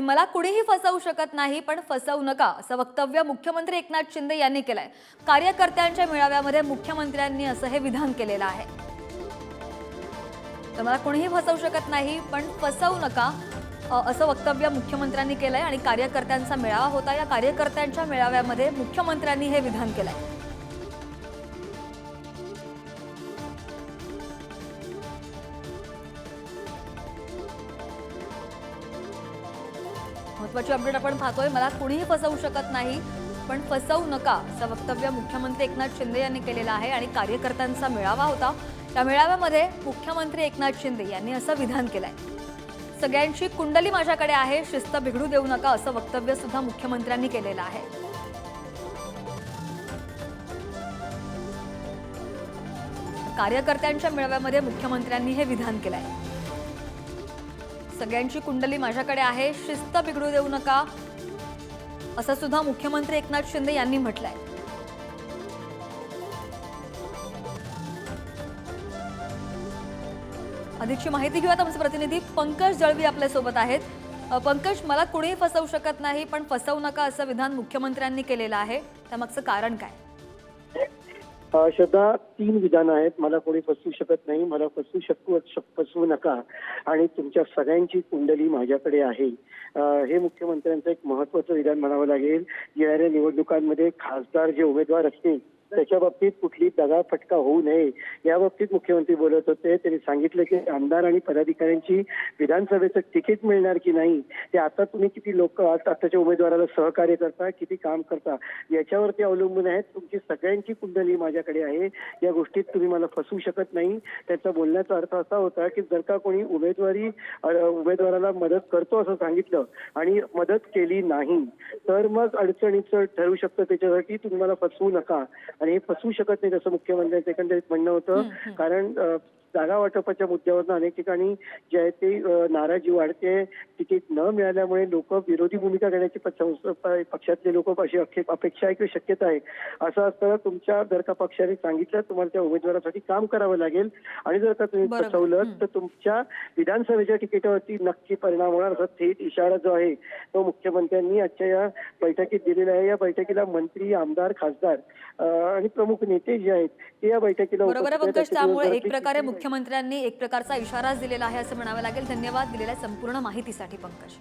आणि मला कुणीही फसवू शकत नाही पण फसवू नका असं वक्तव्य मुख्यमंत्री एकनाथ शिंदे यांनी केलंय. कार्यकर्त्यांच्या मेळाव्यामध्ये मुख्यमंत्र्यांनी असं हे विधान केलेलं आहे. तर मला कोणीही फसवू शकत नाही पण फसवू नका असं वक्तव्य मुख्यमंत्र्यांनी केलंय आणि कार्यकर्त्यांचा मेळावा होता. या कार्यकर्त्यांच्या मेळाव्यामध्ये मुख्यमंत्र्यांनी हे विधान केलंय. महत्वाची अपडेट आपण पाहतोय. मला कुणीही फसवू शकत नाही पण फसवू नका असं वक्तव्य मुख्यमंत्री एकनाथ शिंदे यांनी केलेलं आहे आणि कार्यकर्त्यांचा मेळावा होता. त्या मेळाव्यामध्ये मुख्यमंत्री एकनाथ शिंदे यांनी असं विधान केलंय. सगळ्यांची कुंडली माझ्याकडे आहे शिस्त बिघडू देऊ नका असं वक्तव्य सुद्धा मुख्यमंत्र्यांनी केलेलं आहे. कार्यकर्त्यांच्या मेळाव्यामध्ये मुख्यमंत्र्यांनी हे विधान केलंय. सगळ्यांची कुंडली माझ्याकडे आहे. शिस्त बिघडू देऊ नका. असं सुद्धा मुख्यमंत्री एकनाथ शिंदे यांनी म्हटलंय. अधिकची माहिती घेऊयात आमचे प्रतिनिधी. पंकज जळवी आपल्यासोबत आहेत पंकज मला कुणीही फसवू शकत नाही पण फसवू नका असं विधान मुख्यमंत्र्यांनी केलेलं आहे. त्यामागचं कारण काय? श्रद्धा तीन विधानं आहेत. मला कोणी फसवू शकत नाही. मला फसवू शकू शक- फसवू नका. आणि तुमच्या सगळ्यांची कुंडली माझ्याकडे आहे. हे मुख्यमंत्र्यांचं एक महत्वाचं विधान म्हणावं लागेल. येणाऱ्या निवडणुकांमध्ये खासदार जे उमेदवार असतील त्याच्या बाबतीत कुठली दगाफटका होऊ नये या बाबतीत मुख्यमंत्री बोलत होते. त्यांनी सांगितलं की आमदार आणि पदाधिकाऱ्यांची विधानसभेचं तिकीट मिळणार की नाही ते आता तुम्ही किती लोक आताच्या उमेदवाराला सहकार्य करता किती काम करता याच्यावरती अवलंबून आहेत. तुमची सगळ्यांची कुंडली माझ्याकडे आहे. या गोष्टीत तुम्ही मला फसवू शकत नाही. त्याचा बोलण्याचा अर्थ असा होता की जर का कोणी उमेदवारी उमेदवाराला मदत करतो असं सांगितलं आणि मदत केली नाही तर मग अडचणीचं ठरू शकतं. त्याच्यासाठी तुम्ही मला फसवू नका. आणि हे फसवू शकत नाही असं मुख्यमंत्र्यांचं एकंदरीत म्हणणं होतं. कारण जागा वाटपाच्या मुद्द्यावरनं अनेक ठिकाणी जे आहे ते नाराजी वाढते. तिकीट न मिळाल्यामुळे लोक विरोधी भूमिका घेण्याची पक्षातले लोक अशी अपेक्षा आहे किंवा शक्यता आहे. असं असताना तुमच्या जर का पक्षाने सांगितलं तुम्हाला त्या उमेदवारासाठी काम करावं लागेल. आणि जर का तुम्ही बरोबर. फसवलं तर तुमच्या विधानसभेच्या तिकिटावरती नक्की परिणाम होणार. असा थेट इशारा जो आहे तो मुख्यमंत्र्यांनी आजच्या या बैठकीत दिलेला आहे. या बैठकीला मंत्री आमदार खासदार आणि प्रमुख नेते जे आहेत ते या बैठकीला त्यामुळे एक प्रकारे मुख्यमंत्र्यांनी एक प्रकारचा इशाराच दिलेला आहे असं म्हणावं लागेल. धन्यवाद दिलेल्या संपूर्ण माहितीसाठी पंकज.